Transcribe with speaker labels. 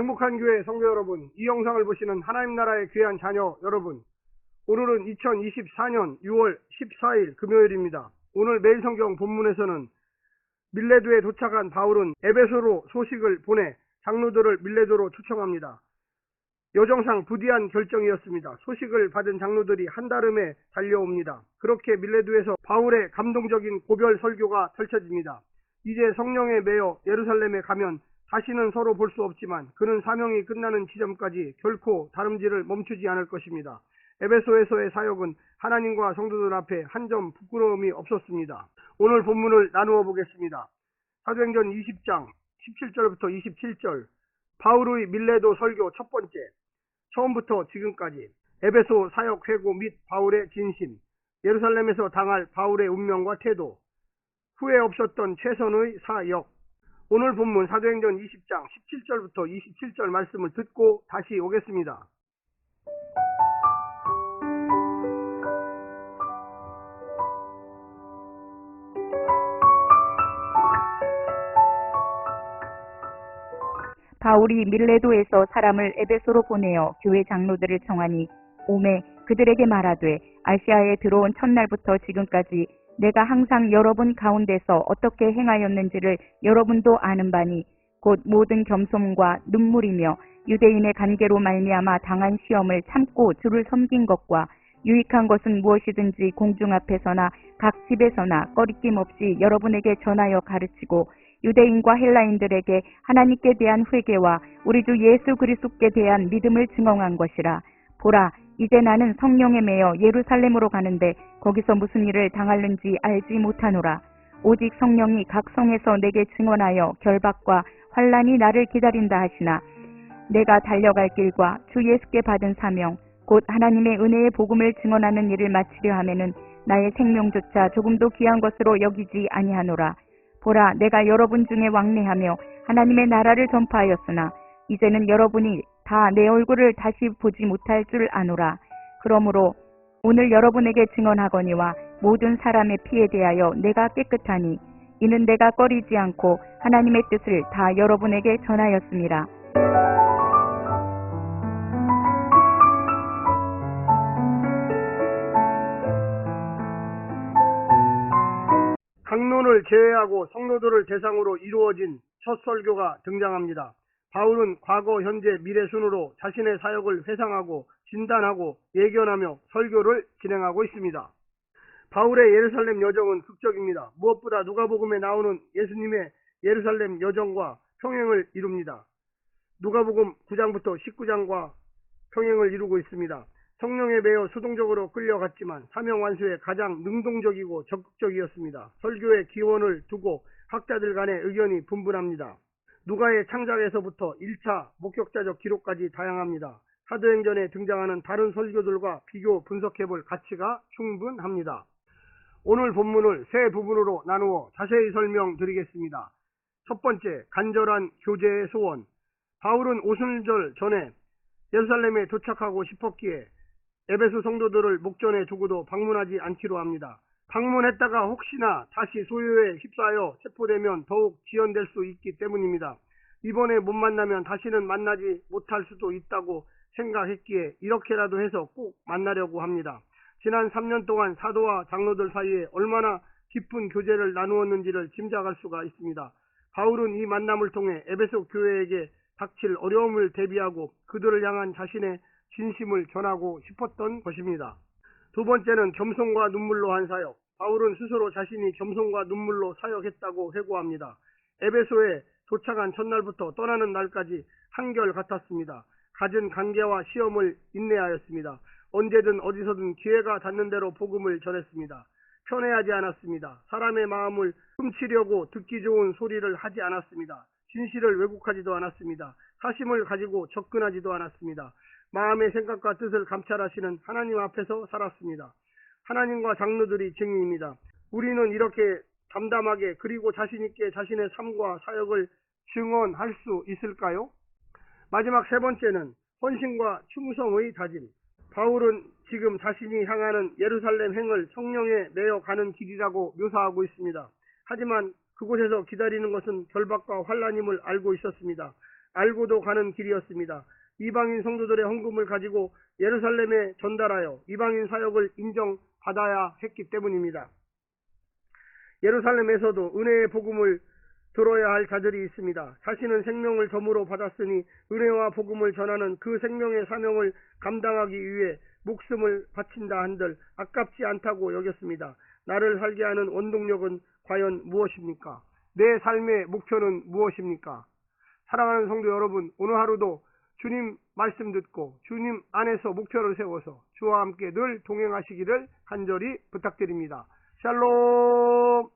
Speaker 1: 행복한 교회 성도 여러분, 이 영상을 보시는 하나님 나라의 귀한 자녀 여러분, 오늘은 2024년 6월 14일 금요일입니다. 오늘 매일 성경 본문에서는 밀레도에 도착한 바울은 에베소로 소식을 보내 장로들을 밀레도로 초청합니다. 여정상 부디한 결정이었습니다. 소식을 받은 장로들이 한달음에 달려옵니다. 그렇게 밀레도에서 바울의 감동적인 고별 설교가 펼쳐집니다. 이제 성령에 매여 예루살렘에 가면 다시는 서로 볼 수 없지만 그는 사명이 끝나는 지점까지 결코 다름질을 멈추지 않을 것입니다. 에베소에서의 사역은 하나님과 성도들 앞에 한 점 부끄러움이 없었습니다. 오늘 본문을 나누어 보겠습니다. 사도행전 20장 17절부터 27절 바울의 밀레도 설교 첫 번째 처음부터 지금까지 에베소 사역 회고 및 바울의 진심 예루살렘에서 당할 바울의 운명과 태도 후회 없었던 최선의 사역 오늘 본문 사도행전 20장 17절부터 27절 말씀을 듣고 다시 오겠습니다.
Speaker 2: 바울이 밀레도에서 사람을 에베소로 보내어 교회 장로들을 청하니 오매 그들에게 말하되 아시아에 들어온 첫날부터 지금까지 내가 항상 여러분 가운데서 어떻게 행하였는지를 여러분도 아는 바니 곧 모든 겸손과 눈물이며 유대인의 관계로 말미암아 당한 시험을 참고 주를 섬긴 것과 유익한 것은 무엇이든지 공중 앞에서나 각 집에서나 꺼리낌 없이 여러분에게 전하여 가르치고 유대인과 헬라인들에게 하나님께 대한 회개와 우리 주 예수 그리스도께 대한 믿음을 증언한 것이라. 보라, 이제 나는 성령에 매여 예루살렘으로 가는데 거기서 무슨 일을 당할는지 알지 못하노라. 오직 성령이 각 성에서 내게 증언하여 결박과 환란이 나를 기다린다 하시나 내가 달려갈 길과 주 예수께 받은 사명 곧 하나님의 은혜의 복음을 증언하는 일을 마치려 하면은 나의 생명조차 조금도 귀한 것으로 여기지 아니하노라. 보라 내가 여러분 중에 왕래하며 하나님의 나라를 전파하였으나 이제는 여러분이 다 내 얼굴을 다시 보지 못할 줄 아노라. 그러므로 오늘 여러분에게 증언하거니와 모든 사람의 피에 대하여 내가 깨끗하니 이는 내가 꺼리지 않고 하나님의 뜻을 다 여러분에게 전하였습니다.
Speaker 1: 강론을 제외하고 성도들을 대상으로 이루어진 첫 설교가 등장합니다. 바울은 과거, 현재, 미래 순으로 자신의 사역을 회상하고 진단하고 예견하며 설교를 진행하고 있습니다. 바울의 예루살렘 여정은 극적입니다. 무엇보다 누가복음에 나오는 예수님의 예루살렘 여정과 평행을 이룹니다. 누가복음 9장부터 19장과 평행을 이루고 있습니다. 성령에 매여 수동적으로 끌려갔지만 사명 완수에 가장 능동적이고 적극적이었습니다. 설교의 기원을 두고 학자들 간의 의견이 분분합니다. 누가의 창작에서부터 1차 목격자적 기록까지 다양합니다. 사도행전에 등장하는 다른 설교들과 비교 분석해볼 가치가 충분합니다. 오늘 본문을 세 부분으로 나누어 자세히 설명드리겠습니다. 첫 번째, 간절한 교제의 소원. 바울은 오순절 전에 예루살렘에 도착하고 싶었기에 에베소 성도들을 목전에 두고도 방문하지 않기로 합니다. 방문했다가 혹시나 다시 소요에 휩싸여 체포되면 더욱 지연될 수 있기 때문입니다. 이번에 못 만나면 다시는 만나지 못할 수도 있다고 생각했기에 이렇게라도 해서 꼭 만나려고 합니다. 지난 3년 동안 사도와 장로들 사이에 얼마나 깊은 교제를 나누었는지를 짐작할 수가 있습니다. 바울은 이 만남을 통해 에베소 교회에게 닥칠 어려움을 대비하고 그들을 향한 자신의 진심을 전하고 싶었던 것입니다. 두 번째는 겸손과 눈물로 한 사역. 바울은 스스로 자신이 겸손과 눈물로 사역했다고 회고합니다. 에베소에 도착한 첫날부터 떠나는 날까지 한결 같았습니다. 갖은 관계와 시험을 인내하였습니다. 언제든 어디서든 기회가 닿는 대로 복음을 전했습니다. 편애하지 않았습니다. 사람의 마음을 훔치려고 듣기 좋은 소리를 하지 않았습니다. 진실을 왜곡하지도 않았습니다. 사심을 가지고 접근하지도 않았습니다. 마음의 생각과 뜻을 감찰하시는 하나님 앞에서 살았습니다. 하나님과 장로들이 증인입니다. 우리는 이렇게 담담하게 그리고 자신있게 자신의 삶과 사역을 증언할 수 있을까요? 마지막 세 번째는 헌신과 충성의 다짐. 바울은 지금 자신이 향하는 예루살렘 행을 성령에 내어 가는 길이라고 묘사하고 있습니다. 하지만 그곳에서 기다리는 것은 결박과 환란임을 알고 있었습니다. 알고도 가는 길이었습니다. 이방인 성도들의 헌금을 가지고 예루살렘에 전달하여 이방인 사역을 인정받아야 했기 때문입니다. 예루살렘에서도 은혜의 복음을 들어야 할 자들이 있습니다. 자신은 생명을 덤으로 받았으니 은혜와 복음을 전하는 그 생명의 사명을 감당하기 위해 목숨을 바친다 한들 아깝지 않다고 여겼습니다. 나를 살게 하는 원동력은 과연 무엇입니까? 내 삶의 목표는 무엇입니까? 사랑하는 성도 여러분, 오늘 하루도 주님 말씀 듣고 주님 안에서 목표를 세워서 주와 함께 늘 동행하시기를 간절히 부탁드립니다. 샬롬!